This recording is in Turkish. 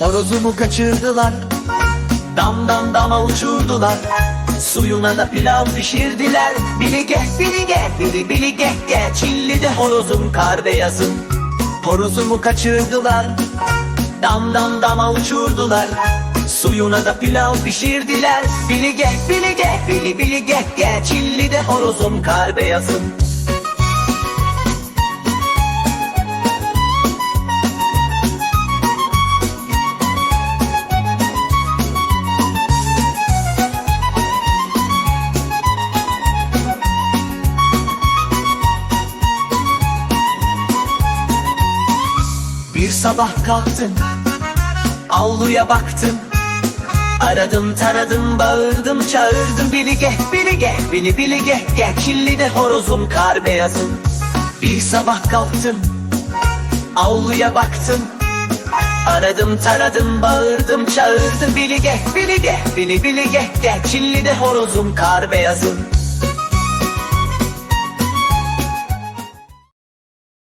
Horozumu kaçırdılar. Dam dam dama uçurdular. Suyuna da pilav pişirdiler. Bili geh bili geh bili bili geh geh. Çilli'de horozum kar beyazım Horozumu kaçırdılar. Dam dam dama uçurdular. Suyuna da pilav pişirdiler. Bili geh bili geh bili bili geh geh. Çilli'de horozum kar beyazım Bir sabah kalktım Avluya baktım. Aradım taradım bağırdım çağırdım. Bili geh bili geh bili bili geh Çilli'de horozum kar beyazım. Bir sabah kalktım Avluya baktım. Aradım taradım bağırdım çağırdım. Bili geh bili geh bili bili geh Çilli'de horozum kar beyazım